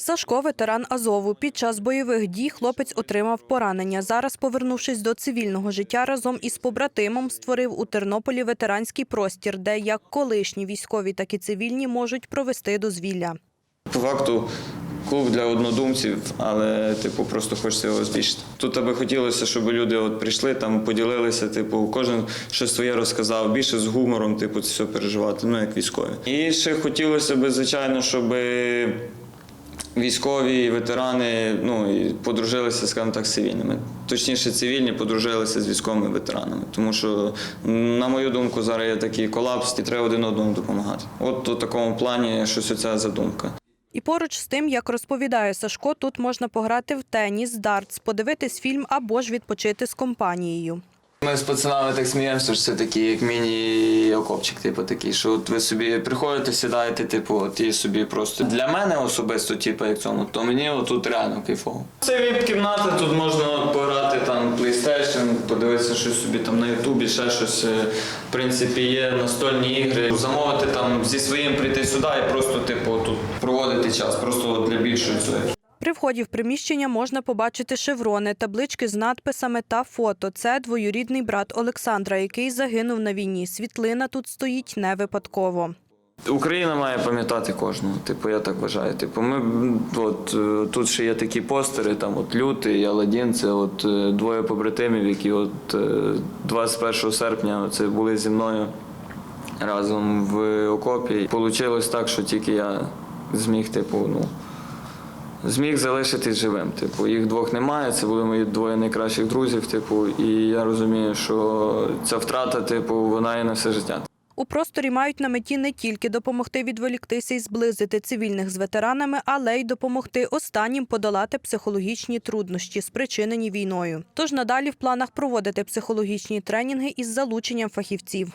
Сашко, ветеран Азову. Під час бойових дій хлопець отримав поранення. Зараз, повернувшись до цивільного життя, разом із побратимом створив у Тернополі ветеранський простір, де як колишні військові, так і цивільні можуть провести дозвілля. По факту клуб для однодумців, але типу просто хочеться його збільшити. Тут аби хотілося, щоб люди от прийшли, там поділилися, типу, кожен щось своє розказав, більше з гумором, типу, це все переживати, ну як військові. І ще хотілося б, звичайно, щоб військові ветерани ну, і подружилися, скажімо так, з цивільними. Точніше, цивільні подружилися з військовими ветеранами. Тому що, на мою думку, зараз є такий колапс, і треба один одному допомагати. От у такому плані щось оця задумка. І поруч з тим, як розповідає Сашко, тут можна пограти в теніс, дартс, подивитись фільм або ж відпочити з компанією. Ми з пацанами так сміємося, що це такий як міні-окопчик, типу такий, що от ви собі приходите, сідаєте, типу, от і собі просто для мене особисто, типу, як цьому, то мені тут реально кайфово. Це віп-кімната, тут можна пограти там PlayStation, подивитися щось собі там на Ютубі, ще щось. Е, В принципі, є настольні ігри. Замовити там зі своїм прийти сюди і просто, типу, тут проводити час, просто для більшої цієї. При вході в приміщення можна побачити шеврони, таблички з надписами та фото. Це двоюрідний брат Олександра, який загинув на війні. Світлина тут стоїть не випадково. Україна має пам'ятати кожного. Типу, я так вважаю. Типу, ми от е, тут ще є такі постери, там от Лютий, Аладдін, це от е, двоє побратимів, які от е, 21 серпня це були зі мною разом в окопі. Получилось так, що тільки я зміг, типу, ну. Зміг залишитись живим. Типу, їх двох немає. Це були мої двоє найкращих друзів. Типу, і я розумію, що ця втрата, типу, вона є на все життя. У просторі мають на меті не тільки допомогти відволіктися і зблизити цивільних з ветеранами, але й допомогти останнім подолати психологічні труднощі, спричинені війною. Тож надалі в планах проводити психологічні тренінги із залученням фахівців.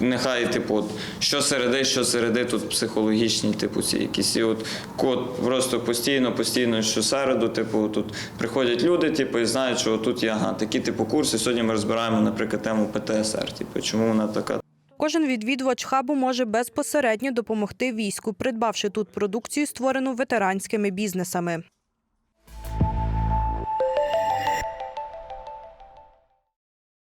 Нехай, типу, от, що середи, що середи, тут психологічні, типу, ці якісь. І от код просто постійно, постійно, що середу, типу, тут приходять люди, типу, і знають, що тут є ага, такі типу курси. Сьогодні ми розбираємо, наприклад, тему ПТСР. Типу, чому вона така? Кожен відвідувач хабу може безпосередньо допомогти війську, придбавши тут продукцію, створену ветеранськими бізнесами.